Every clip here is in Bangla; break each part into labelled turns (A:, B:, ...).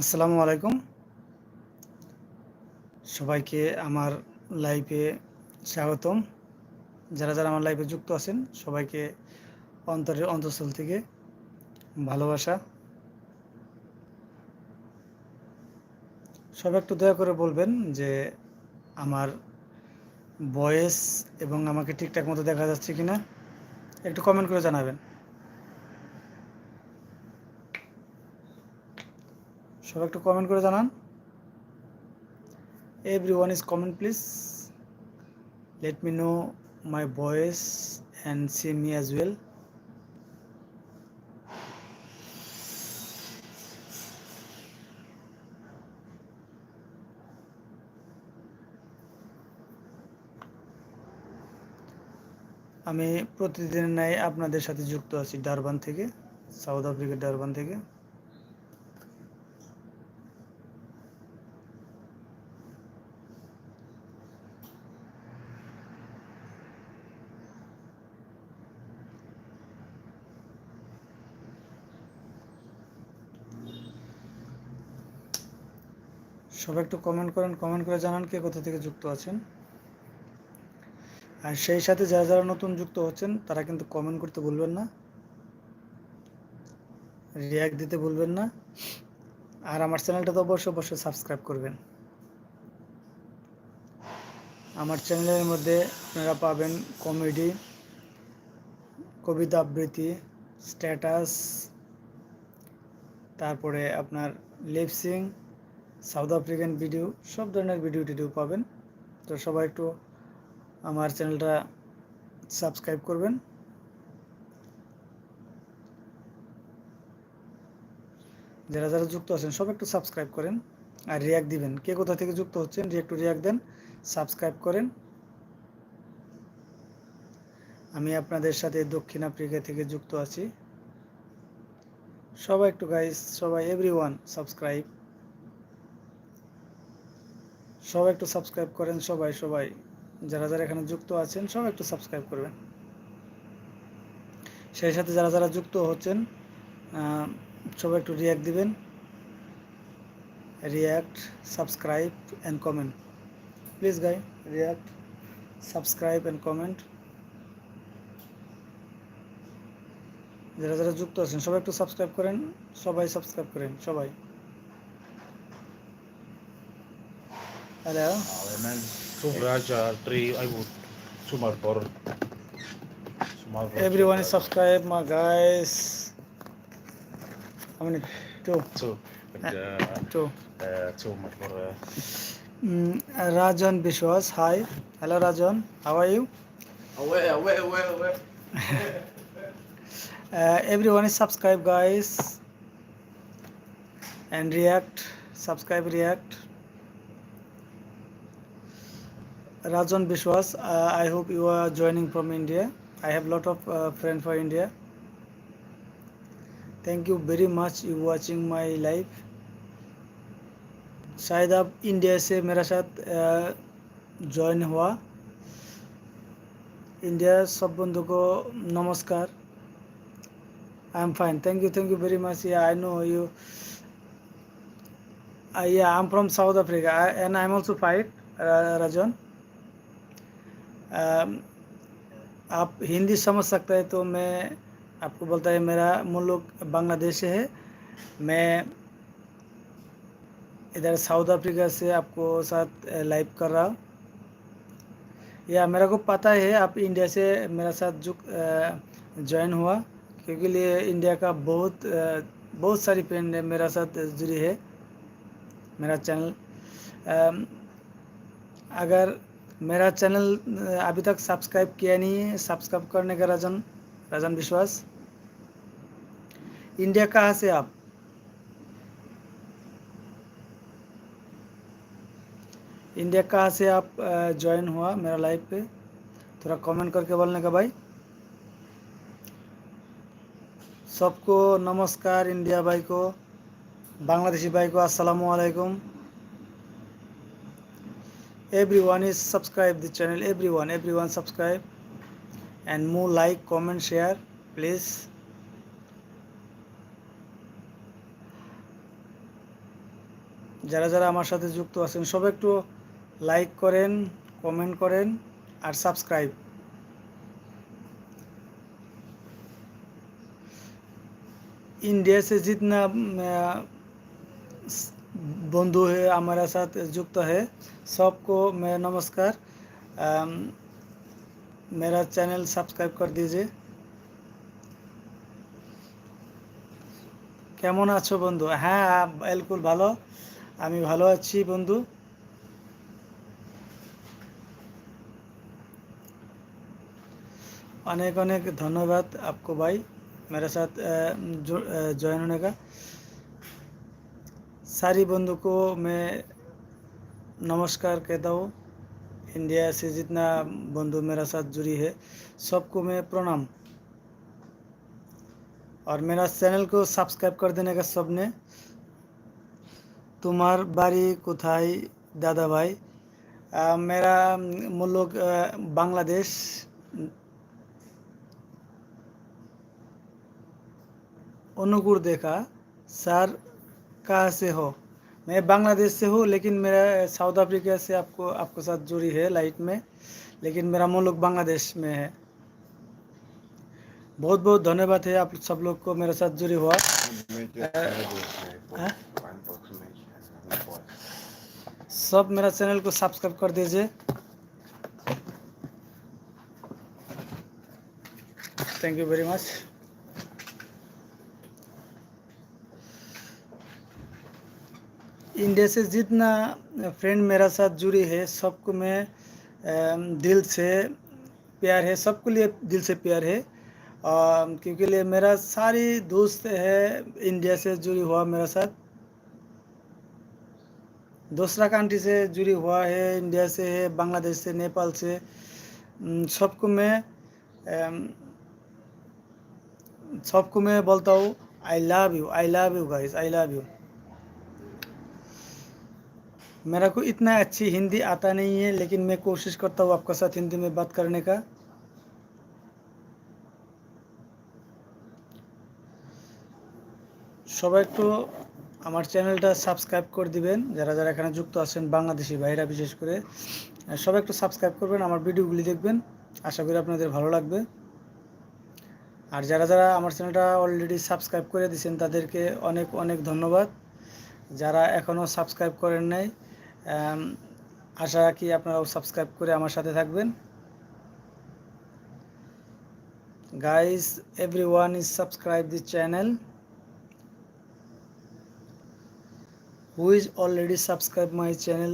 A: আসসালামু আলাইকুম। সবাইকে আমার লাইভে স্বাগতম। যারা যারা আমার লাইভে যুক্ত আছেন, সবাইকে অন্তরের অন্তঃস্থল থেকে ভালোবাসা। সবাই একটু দয়া করে বলবেন যে আমার ভয়েস এবং আমাকে ঠিকঠাক মতো দেখা যাচ্ছে কিনা, একটু কমেন্ট করে জানাবেন। সবাই একটু কমেন্ট করে জানান। Everyone is comment please let me know my voice and see me as well আমি প্রতিদিনের ন্যায় আপনাদের সাথে যুক্ত আছি ডারবান থেকে, সাউথ আফ্রিকার ডারবান থেকে। সবাই একটু কমেন্ট করেন কমেন্ট করে জানান কে কোথা থেকে যুক্ত আছেন। আর সেই সাথে যারা যারা নতুন যুক্ত হচ্ছেন, তারা কিন্তু কমেন্ট করতে ভুলবেন না। রিয়াক্ট দিতে ভুলবেন না। আর আমার চ্যানেলটা তো অবশ্যই অবশ্যই সাবস্ক্রাইব করবেন। আমার চ্যানেলের মধ্যে আপনারা পাবেন কমেডি কবিতা আবৃত্তি স্ট্যাটাস তারপরে আপনার লিপসিং সাউথ আফ্রিকান ভিডিও, সব ধরনের ভিডিও টিডিও পাবেন। তো সবাই একটু আমার চ্যানেলটা সাবস্ক্রাইব করবেন। যারা যারা যুক্ত আছেন, সব একটু সাবস্ক্রাইব করেন আর রিয়াক্ট দিবেন। কে কোথা থেকে যুক্ত হচ্ছেন একটু রিয়াক্ট দেন, সাবস্ক্রাইব করেন। আমি আপনাদের সাথে দক্ষিণ আফ্রিকা থেকে যুক্ত আছি। সবাই একটু গাইস সবাই এভরি ওয়ান সাবস্ক্রাইব সবাই একটু সাবস্ক্রাইব করেন, সবাই সবাই। যারা যারা এখানে যুক্ত আছেন, সবাই একটু সাবস্ক্রাইব করবেন। সেই সাথে যারা যারা যুক্ত হচ্ছেন সবাই একটু রিয়াক্ট দিবেন। React subscribe and comment please guy react subscribe and comment যারা যারা যুক্ত আছেন, সবাই একটু সাবস্ক্রাইব করেন, সবাই সাবস্ক্রাইব করেন, সবাই। Hello?
B: Amen. man. Sumra, I would. Sumarpur.
A: Everyone is subscribe, my guys. How many? Two.
B: Two. Uh, uh,
A: two.
B: Uh, two Marpur.
A: Mm, uh. Rajan Bishwas, hi. Hello Rajan, how are you?
B: Away, away, away, away.
A: everyone is subscribe guys and react subscribe react Rajan Bishwas uh, I hope you are joining from India I have lot of uh, friend for India thank you very much you watching my live शायद आप इंडिया से मेरे साथ ज्वाइन हुआ इंडिया सब बंधु को नमस्कार I am fine thank you thank you very much yeah I know you yeah i'm from south africa I, and i'm also fight uh, rajan um, आप हिंदी समझ सकते हैं तो मैं आपको बोलता है मेरा मुल्क बांग्लादेश से है। मैं इधर साउथ अफ्रीका से आपको साथ लाइव कर रहा हूँ। या मेरे को पता है, आप इंडिया से मेरा साथ जो ज्वाइन हुआ, क्योंकि लिए इंडिया का बहुत बहुत सारी फ्रेंड मेरा साथ जुड़ी है, मेरा चैनल अगर मेरा चैनल अभी तक सब्सक्राइब किया नहीं है। सब्सक्राइब करने का राजन राजन विश्वास। इंडिया कहाँ से आप? इंडिया कहाँ से आप ज्वाइन हुआ मेरा लाइव पे? थोड़ा कमेंट करके बोलने का भाई। सबको नमस्कार, इंडिया भाई को, बांग्लादेशी भाई को अस्सलाम वालेकुम everyone is subscribe the channel everyone everyone subscribe and more like comment share please যারা যারা আমার সাথে যুক্ত আছেন সবাই একটু লাইক করেন কমেন্ট করেন আর সাবস্ক্রাইব ইন্ডিয়া সে জিতনা बंधु है हमारे साथ युक्त है सबको मेरा नमस्कार अम, मेरा चैनल सब्सक्राइब कर दीजिए কেমন আছো বন্ধু হ্যাঁ বিলকুল ভালো আমি ভালো আছি বন্ধু अनेक अनेक धन्यवाद आपको भाई मेरे साथ ज्वाइन होने का सारी बंधु को मैं नमस्कार कहता हूँ इंडिया से जितना बंधु मेरा साथ जुड़ी है सबको मैं प्रणाम और मेरा चैनल को सब्सक्राइब कर देने का सबने তোমার বাড়ি কোথায় দাদা ভাই আহ, मेरा मुल्क बांग्लादेश अनुकूर देखा सर कहाँ से हो? मैं बांग्लादेश से हूँ लेकिन मेरा साउथ अफ्रीका से आपको आपके साथ जुड़ी है लाइट में लेकिन मेरा मुल्क बांग्लादेश में है। बहुत बहुत धन्यवाद है आप सब लोग को मेरे साथ जुड़ी हुआ। हाँ? सब मेरा चैनल को सब्सक्राइब कर दीजिए। Thank you very much India से जितना फ्रेंड मेरा साथ जुड़ी है, सबको मैं दिल से प्यार है, सबके लिए दिल से प्यार है। और क्योंकि लिए मेरा सारी दोस्त है, इंडिया से जुड़ी हुआ मेरा साथ। दूसरा कंट्री से जुड़ी हुआ है, इंडिया से है, बांग्लादेश से, नेपाल से सबको मैं सबको मैं बोलता हूँ I love you I love you guys I love you मेरा को इतना अच्छी हिंदी आता नहीं है लेकिन मैं कोशिश करता हूँ आपके साथ हिंदी में बात करने का সবাই একটু আমার চ্যানেলটা সাবস্ক্রাইব করে দিবেন যারা যারা এখানে যুক্ত আছেন বাংলাদেশি ভাইরা বিশেষ করে আহ, সবাই একটু সাবস্ক্রাইব করবেন আমার ভিডিওগুলি দেখবেন আশা করি আপনাদের ভালো লাগবে আর যারা যারা আমার চ্যানেলটা অলরেডি সাবস্ক্রাইব করে দিয়েছেন তাদেরকে অনেক অনেক ধন্যবাদ যারা এখনও সাবস্ক্রাইব করেন নাই আম, আশা রাখি আপনারাও সাবস্ক্রাইব করে আমার সাথে থাকবেন। Guys everyone is subscribe the channel who is already subscribe my channel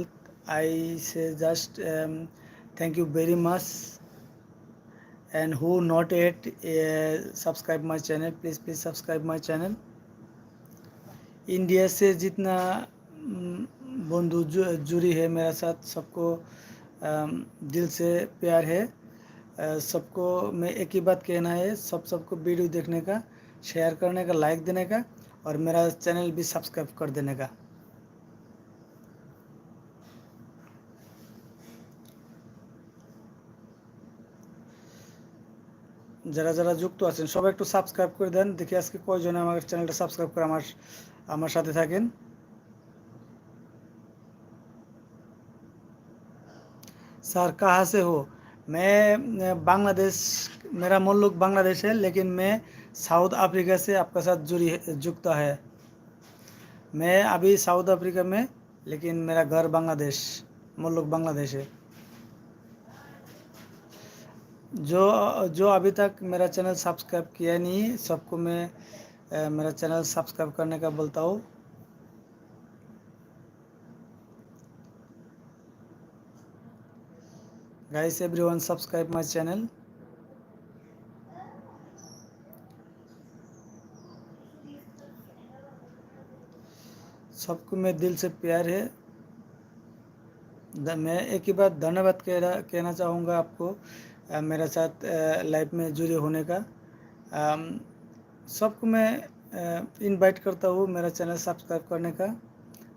A: I say just thank you very much and who not yet subscribe my channel please please subscribe my channel India সে জিতনা बंधु जु- जुड़ी है मेरा साथ सबको um, दिल से प्यार है uh, सबको मैं एक ही बात कहना है सब सबको वीडियो देखने का शेयर करने का लाइक देने का और मेरा चैनल भी सब्सक्राइब कर देने का যারা যারা যুক্ত আছেন সবাই একটু সাবস্ক্রাইব করে দেন দেখি আজকে কয়জনে আমার চ্যানেলটা সাবস্ক্রাইব করে আমার আমার সাথে থাকেন सर कहाँ से हो? मैं बांग्लादेश, मेरा मुल्क बांग्लादेश है, लेकिन मैं साउथ अफ्रीका से आपके साथ जुड़ी युक्त है। मैं अभी साउथ अफ्रीका में, लेकिन मेरा घर बांग्लादेश मुल्क बांग्लादेश है। जो जो अभी तक मेरा चैनल सब्सक्राइब किया नहीं, सबको मैं मेरा चैनल सब्सक्राइब करने का बोलता हूँ। Guys, everyone, subscribe my channel. सबको मैं दिल से प्यार है। मैं एक ही बात धन्यवाद कह रहा कहना चाहूँगा आपको मेरे साथ लाइफ में जुड़े होने का। सबको मैं इनवाइट करता हूँ मेरा चैनल सब्सक्राइब करने का।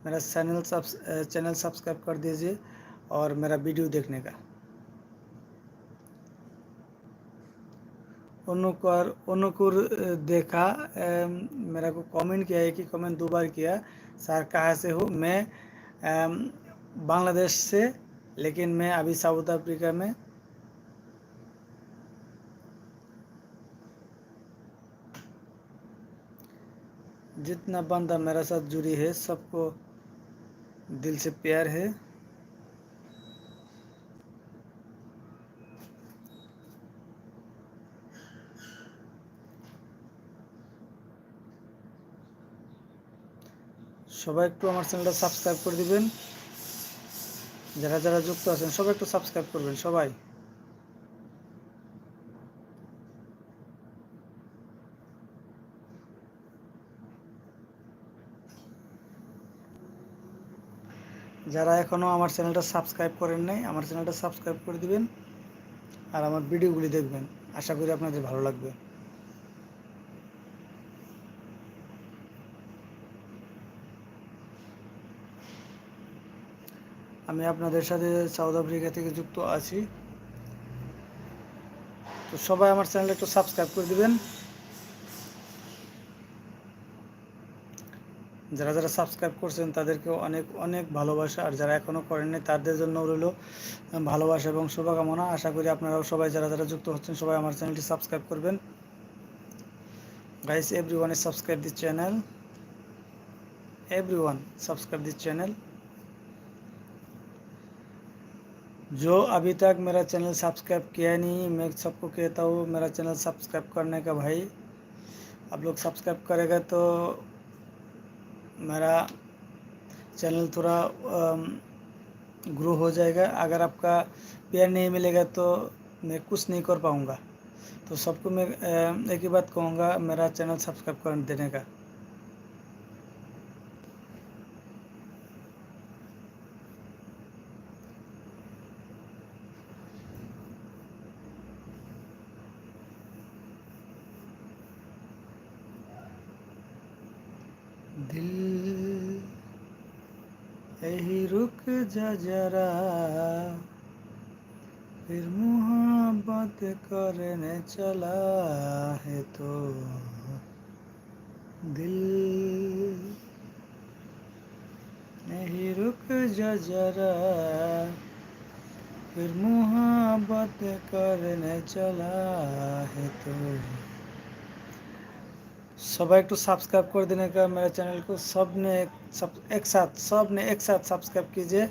A: मेरा चैनल सब चैनल सब्सक्राइब कर दीजिए और मेरा वीडियो देखने का। अनुकर, अनुकुर देखा। मेरा को कमेंट किया है कि कमेंट दो बार किया। सर कहाँ से हूँ? मैं बांग्लादेश से, लेकिन मैं अभी साउथ अफ्रीका में। जितना बंदा मेरा साथ जुड़ी है, सबको दिल से प्यार है। সবাই একটু আমার চ্যানেলটা সাবস্ক্রাইব করে দিবেন। যারা যারা যুক্ত আছেন, সবাই একটু সাবস্ক্রাইব করবেন, সবাই। যারা এখনও আমার চ্যানেলটা সাবস্ক্রাইব করেন নাই, আমার চ্যানেলটা সাবস্ক্রাইব করে দিবেন। আর আমার ভিডিওগুলি দেখবেন। আশা করি আপনাদের ভালো লাগবে। আমি আপনাদের সাথে সাউথ আফ্রিকা থেকে যুক্ত আছি। তো সবাই আমার চ্যানেল একটু সাবস্ক্রাইব করে দিবেন। যারা যারা সাবস্ক্রাইব করছেন, তাদেরকে অনেক অনেক ভালোবাসা। আর যারা এখনও করেননি তাদের জন্য রইল ভালোবাসা এবং শুভকামনা। আশা করি আপনারাও সবাই যারা যারা যুক্ত হচ্ছেন, সবাই আমার চ্যানেলটি সাবস্ক্রাইব করবেন। Guys everyone subscribe the channel everyone subscribe the channel जो अभी तक मेरा चैनल सब्सक्राइब किया नहीं, मैं सबको कहता हूँ, मेरा चैनल सब्सक्राइब करने का भाई, आप लोग सब्सक्राइब करेगा तो मेरा चैनल थोड़ा ग्रो हो जाएगा। अगर आपका प्यार नहीं मिलेगा तो मैं कुछ नहीं कर पाऊँगा। तो सबको मैं एक ही बात कहूँगा, मेरा चैनल सब्सक्राइब कर देने का दिल यही जा जरा। फिर मोहब्बत करने चला है तो। दिल यही रुक जा जरा। फिर मोहब्बत करने चला है तो। सबाई एकटू सब्सक्राइब कर देने का मेरे चैनल को सबने एक, सब एक साथ सबने एक साथ सब्सक्राइब कीजिए।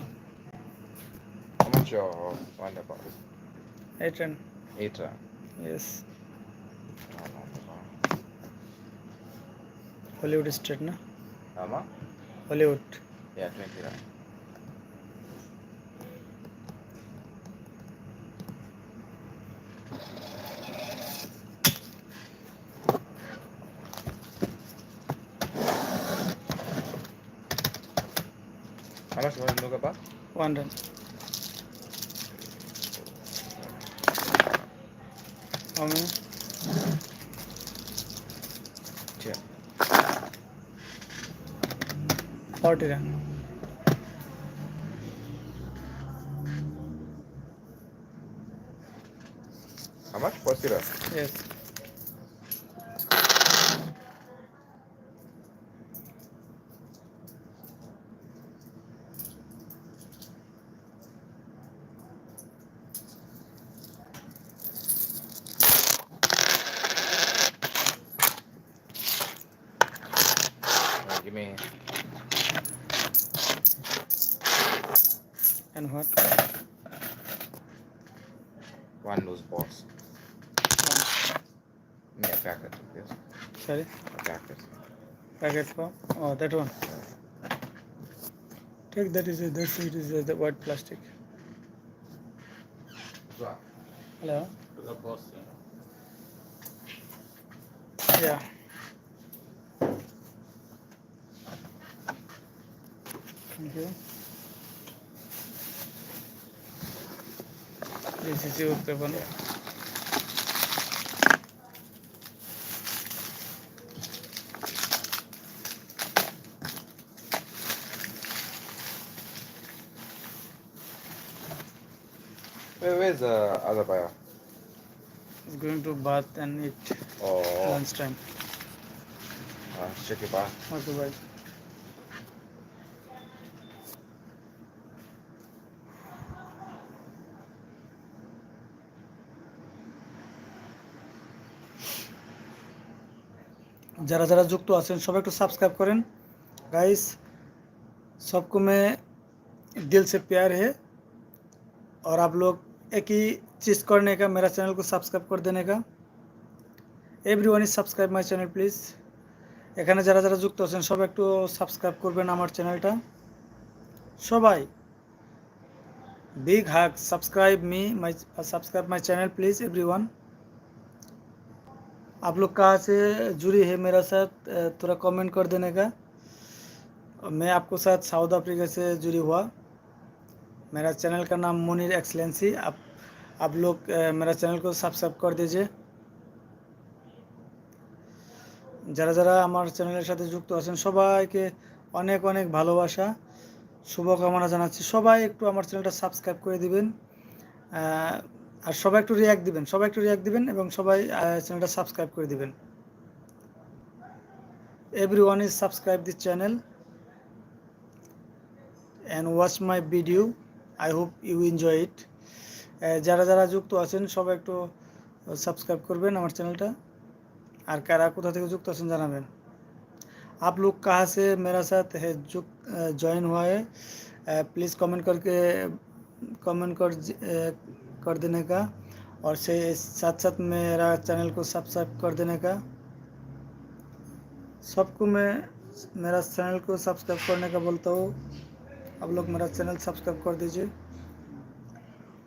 A: job. Wonderful. Atron.
B: Atron. Yes. Hollywood state na? Ama? Hollywood. Yeah, 20 rand. How much was Nuga One rand. about?
A: One run আমি
B: Yeah. Forty run
A: And what
B: one loose balls. Yeah, packet. Yes,
A: sorry
B: a packet.
A: packet for oh that one take that is a, this it is a, the white plastic hello
B: To the boss.
A: yeah Thank you. এসেছি উত্তেপন
B: Where, where's the other buyer?
A: is going to bath and eat
B: Oh,
A: lunch time.
B: uh, check it out.
A: Okay, bye. जरा जरा जुक्त आब एक सबसक्राइब करें गाइस सबको मैं दिल से प्यार है और आप लोग एक ही चीज़ करने का मेरा चैनल को सबसक्राइब कर देने का every everyone is subscribe my channel please एखे जरा जरा जुक्त आब एक सबसक्राइब कर चैनल सबाई बिग हाक subscribe me my subscribe my channel please everyone आप लोग कहाँ से जुड़ी है मेरा साथ अ, थोड़ा कमेंट कर देने का और मैं आपको साथ साउथ अफ्रीका से जुड़ी हुआ मेरा चैनल का नाम मुनीर एक्सलेंसी आप आप लोग अ, मेरा चैनल को सब्सक्राइब कर दीजिए যারা যারা আমার চ্যানেলের সাথে যুক্ত আছেন সবাইকে অনেক অনেক ভালোবাসা শুভকামনা জানাচ্ছি সবাই একটু আমার চ্যানেলটা সাবস্ক্রাইব করে দিবেন আহ, আর সবাই একটু রিয়াক্ট দিবেন সবাই একটু রিয়াক্ট দিবেন এবং সবাই আহ, চ্যানেলটা সাবস্ক্রাইব করে দিবেন everyone is subscribe this channel and watch my video I hope you enjoy it যারা যারা যুক্ত আছেন সবাই একটু সাবস্ক্রাইব করবেন আমার চ্যানেলটা আর কারা কোথা থেকে যুক্ত আছেন জানাবেন आप लोग कहाँ से मेरा साथ है जुक ज्वाइन हुआ है प्लीज़ कमेंट करके कमेंट कर ज- अ, कर देने का और से साथ साथ मेरा चैनल को सब्सक्राइब कर देने का सबको मैं मेरा चैनल को सब्सक्राइब करने का बोलता हूँ आप लोग मेरा चैनल सब्सक्राइब कर दीजिए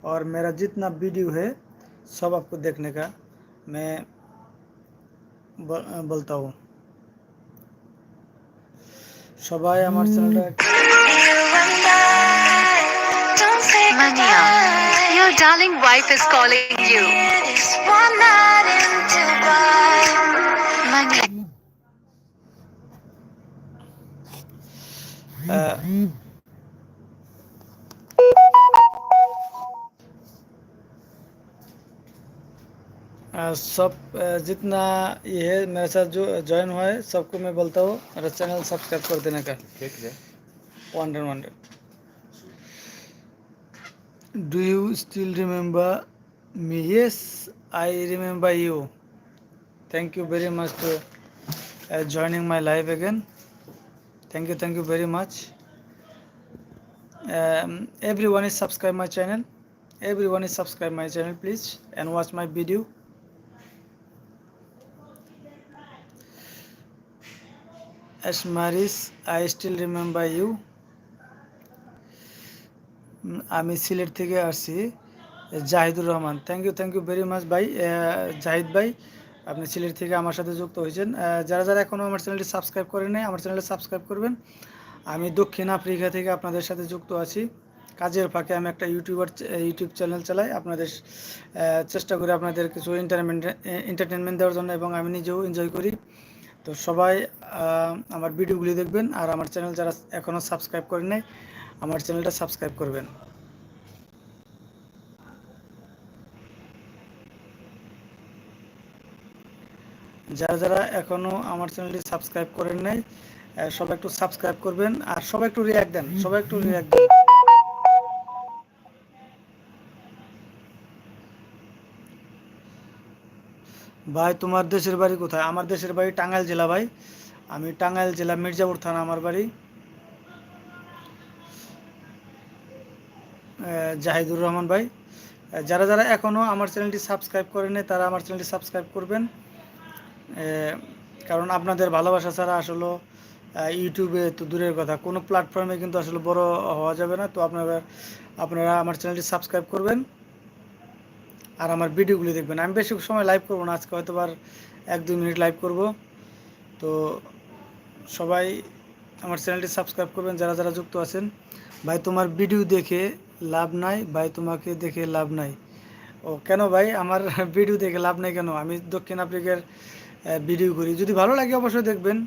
A: और मेरा जितना वीडियो है सब आपको देखने का मैं ब- बोलता हूँ সবাই আমার চ্যানেলটা
C: Mania, your darling wife is calling you.
A: अ, सब जितना ये है मेरे साथ जो ज्वाइन हुआ है सबको मैं बोलता हूँ मेरा चैनल सब्सक्राइब कर देने का
B: Check there.
A: Wonder wonder Do you still remember me? Yes, I remember you. Thank you very much for uh, joining my live again. Thank you, thank you very much. Um, everyone is subscribe my channel. Everyone is subscribe my channel, please, and watch my video. As Maris, I still remember you. আমি সিলেট থেকে আসছি, Zahidur Rahman. Thank you thank you very much ভাই। জাহিদ ভাই, আপনি সিলেট থেকে আমার সাথে যুক্ত হয়েছেন। যারা যারা এখনও আমার চ্যানেলটি সাবস্ক্রাইব করেন নাই, আমার চ্যানেলটি সাবস্ক্রাইব করবেন। আমি দক্ষিণ আফ্রিকা থেকে আপনাদের সাথে যুক্ত আছি। কাজের ফাঁকে আমি একটা ইউটিউবার ইউটিউব চ্যানেল চালাই। আপনাদের চেষ্টা করি আপনাদের কিছু এন্টারটেনমেন্ট এন্টারটেনমেন্ট দেওয়ার জন্য এবং আমি নিজেও এনজয় করি। তো সবাই আমার ভিডিওগুলি দেখবেন। আর আমার চ্যানেল যারা এখনও সাবস্ক্রাইব করেন নাই আমার চ্যানেলটা সাবস্ক্রাইব করবেন। যারা যারা এখনও আমার চ্যানেলটি সাবস্ক্রাইব করেন নাই সবাই একটু সাবস্ক্রাইব করবেন আর সবাই একটু রিয়াক্ট দেন, সবাই একটু রিয়াক্ট দেন। ভাই, তোমার দেশের বাড়ি কোথায়? আমার দেশের বাড়ি টাঙ্গাইল জেলা, ভাই। আমি টাঙ্গাইল জেলা মির্জাপুর থানা, আমার বাড়ি। জাহিদুর রহমান ভাই। যারা যারা এখনও আমার চ্যানেলটি সাবস্ক্রাইব করেনি তারা আমার চ্যানেলটি সাবস্ক্রাইব করবেন। কারণ আপনাদের ভালোবাসা ছাড়া আসলে ইউটিউবে তো দূরের কথা, কোনো প্ল্যাটফর্মে কিন্তু আসলে বড় হওয়া যাবে না। তো আপনারা আপনারা আমার চ্যানেলটি সাবস্ক্রাইব করবেন আর আমার ভিডিওগুলি দেখবেন। আমি বেশি সময় লাইভ করব না, আজকে হয়তো আর এক দুই মিনিট লাইভ করব। তো সবাই আমার চ্যানেলটি সাবস্ক্রাইব করবেন, যারা যারা যুক্ত আছেন। ভাই, তোমার ভিডিও দেখে লাভ নাই, ভাই তোমাকে দেখে লাভ নাই। ও, কেন ভাই? আমার ভিডিও দেখে লাভ নাই কেন? আমি দক্ষিণ আফ্রিকার ভিডিও করি। যদি ভালো লাগে অবশ্যই দেখবেন।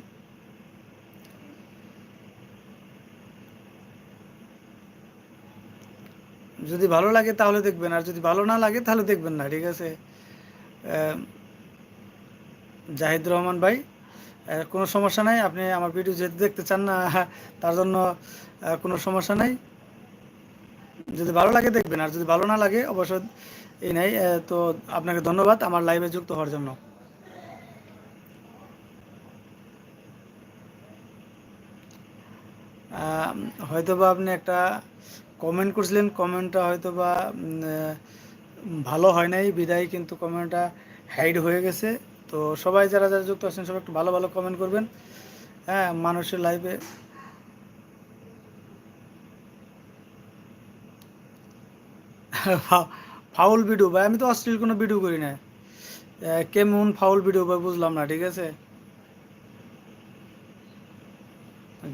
A: যদি ভালো লাগে তাহলে দেখবেন, আর যদি ভালো না লাগে তাহলে দেখবেন না, ঠিক আছে? জাহিদ রহমান ভাই কোনো সমস্যা নাই? আপনি আমার ভিডিও যেহেতু দেখতে চান না, তার জন্য কোনো সমস্যা নাই? যদি ভালো লাগে দেখবেন, আর যদি ভালো না লাগে অবশ্যই এই নাই। তো আপনাকে ধন্যবাদ, আমার লাইভে যুক্ত হওয়ার জন্য। হয়তোবা আপনি একটা কমেন্ট করছিলেন কমেন্টটা হয়তোবা ভালো হয় নাই, বিদায়, কিন্তু কমেন্টটা হাইড হয়ে গেছে। তো সবাই যারা যারা যুক্ত আছেন, সবাই একটু ভালো ভালো কমেন্ট করবেন। হ্যাঁ মানুষের লাইভে ফাউল ভিডিও ভাই, আমি তো অশ্লীল কোনো ভিডিও করি না কেমন ফাউল ভিডিও ভাই বুঝলাম না, ঠিক আছে?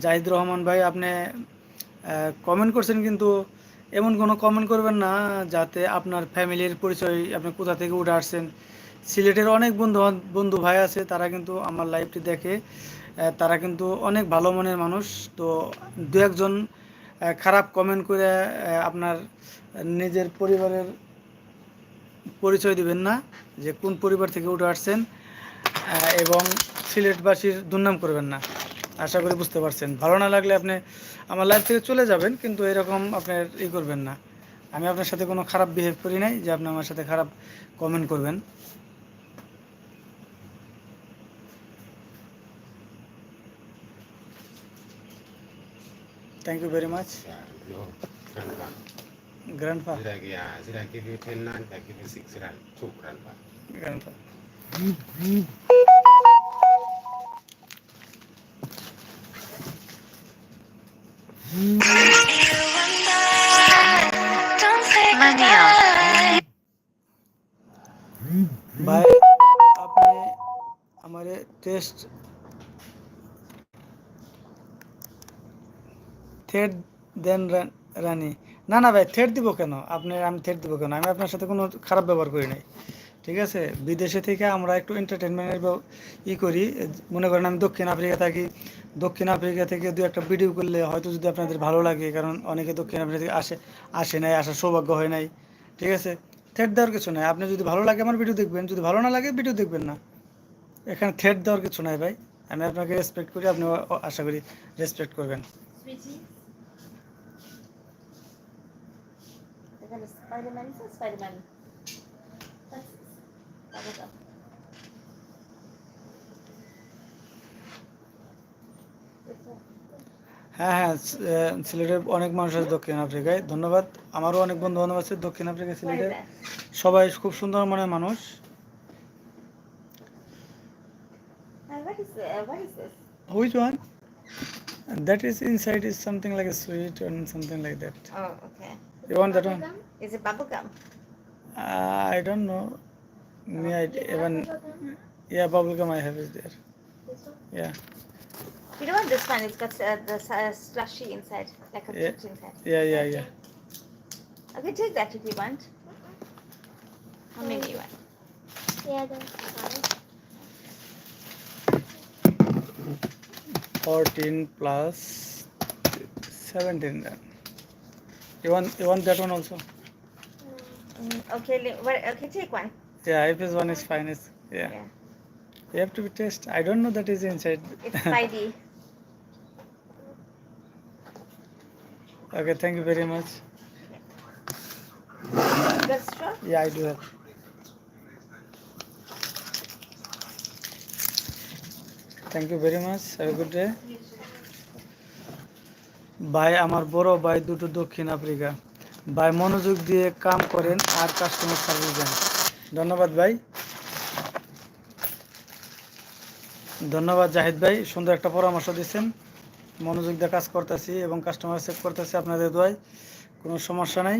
A: জাহিদ রহমান ভাই, আপনি কমেন্ট করছেন কিন্তু এমন কোনো কমেন্ট করবেন না, যাতে আপনার ফ্যামিলির পরিচয় আপনি কোথা থেকে উঠে আসছেন। সিলেটের অনেক বন্ধু বন্ধু ভাই আছে, তারা কিন্তু আমার লাইভটি দেখে তারা কিন্তু অনেক ভালো মনের মানুষ। তো দু একজন খারাপ কমেন্ট করে আপনার নিজের পরিবারের পরিচয় দিবেন না, যে কোন পরিবার থেকে উঠে আসছেন এবং সিলেটবাসীর দুর্নাম করবেন না। আশা করি বুঝতে পারছেন। ভালো না লাগলে আপনি আমার লাইফ থেকে চলে যাবেন, কিন্তু এরকম আপনার ই করবেন না। আমি আপনার সাথে কোনো খারাপ বিহেভ করি নাই, যে আপনি আমার সাথে খারাপ কমেন্ট করবেন। Thank you
D: very much grandpa grandpa yeah should i give you 10 rand i give you 6 rand 2 grandpa
C: grandpa
A: भाई आपने हमारे टेस्ट থেট দেন রানি। না না ভাই, থেট দিব কেন? আপনি আমি থেট দিব কেন? আমি আপনার সাথে কোনো খারাপ ব্যবহার করি নাই। ঠিক আছে? বিদেশে থেকে আমরা একটু এন্টারটেনমেন্টের ই করি। মনে করেন আমি দক্ষিণ আফ্রিকা থাকি। দক্ষিণ আফ্রিকা থেকে দু একটা ভিডিও করলে হয়তো যদি আপনাদের ভালো লাগে, কারণ অনেকে দক্ষিণ আফ্রিকা থেকে আসে আসে নাই, আসার সৌভাগ্য হয় নাই। ঠিক আছে? থেট দেওয়ার কিছু নাই। আপনি যদি ভালো লাগে আমার ভিডিও দেখবেন, যদি ভালো না লাগে ভিডিও দেখবেন না। এখানে থেট দেওয়ার কিছু নাই ভাই। আমি আপনাকে রেসপেক্ট করি আপনি আশা করি রেসপেক্ট করবেন।
E: এখানে স্পাইডারম্যান আছে স্পাইডারম্যান bubblegum.
A: হ্যাঁ হ্যাঁ সিলেটের অনেক মানুষ আছে দক্ষিণ আফ্রিকায়। ধন্যবাদ। আমারও অনেক বন্ধু বান্ধব আছে দক্ষিণ আফ্রিকা সিলেটের। সবাই খুব সুন্দর মনের মানুষ।
E: Uh, is uh, is
A: one that is inside is something like a sweet and something like that
E: Oh, okay.
A: You want that one?
E: Is it bubblegum?
A: Uh, I don't know. Me, I even. Yeah, bubblegum I have is there. Yeah.
E: You don't want this one. It's got uh, the uh, slushy inside, like a
A: yeah.
E: inside.
A: Yeah, yeah, yeah.
E: Okay, take that if you want. How many you want?
F: Yeah,
A: 14 plus 17 then. You want, you want that one also?
E: Mm, okay, okay, take one.
A: Yeah, if this one is fine, it's, yeah.
E: Yeah.
A: You have to be taste. I don't know that is inside.
E: It's 5D.
A: okay, thank you very much.
E: Got straw?
A: Yeah, I do have. Thank you very much. Have a good day. ভাই, আমার বড় ভাই দুটো দক্ষিণ আফ্রিকা। ভাই, মনোযোগ দিয়ে কাম করেন আর কাস্টমার সার্ভিস দেন। ধন্যবাদ ভাই। ধন্যবাদ জাহিদ ভাই, সুন্দর একটা পরামর্শ দিচ্ছেন। মনোযোগ দিয়ে কাজ করতেছি এবং কাস্টমার সেভ করতেছি আপনাদের দোয়ায়। কোনো সমস্যা নাই।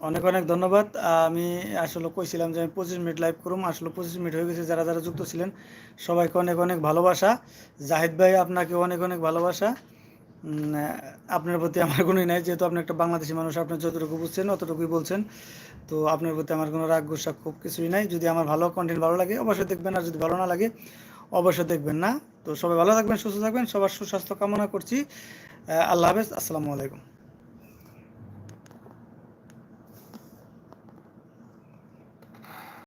A: অনেক অনেক ধন্যবাদ। আমি আসলে কইছিলাম যে আমি পঁচিশ মিনিট লাইভ করুম। আসলে পঁচিশ মিনিট হয়ে গেছে যারা যারা যুক্ত ছিলেন, সবাইকে অনেক অনেক ভালোবাসা। জাহিদ ভাই, আপনাকে অনেক অনেক ভালোবাসা। আপনার প্রতি আমার কোনোই নাই, যেহেতু আপনি একটা বাংলাদেশি মানুষ, আপনি যতটুকু বুঝছেন, অতটুকুই বলছেন। তো আপনার প্রতি আমার কোনো রাগ গুসা খুব কিছুই নাই। যদি আমার ভালো কন্টেন্ট ভালো লাগে, অবশ্যই দেখবেন। আর যদি ভালো না লাগে, অবশ্যই দেখবেন না। তো সবাই ভালো থাকবেন, সুস্থ থাকবেন। সবার সুস্বাস্থ্য কামনা করছি। আল্লাহ হাফেজ। আসসালামু আলাইকুম।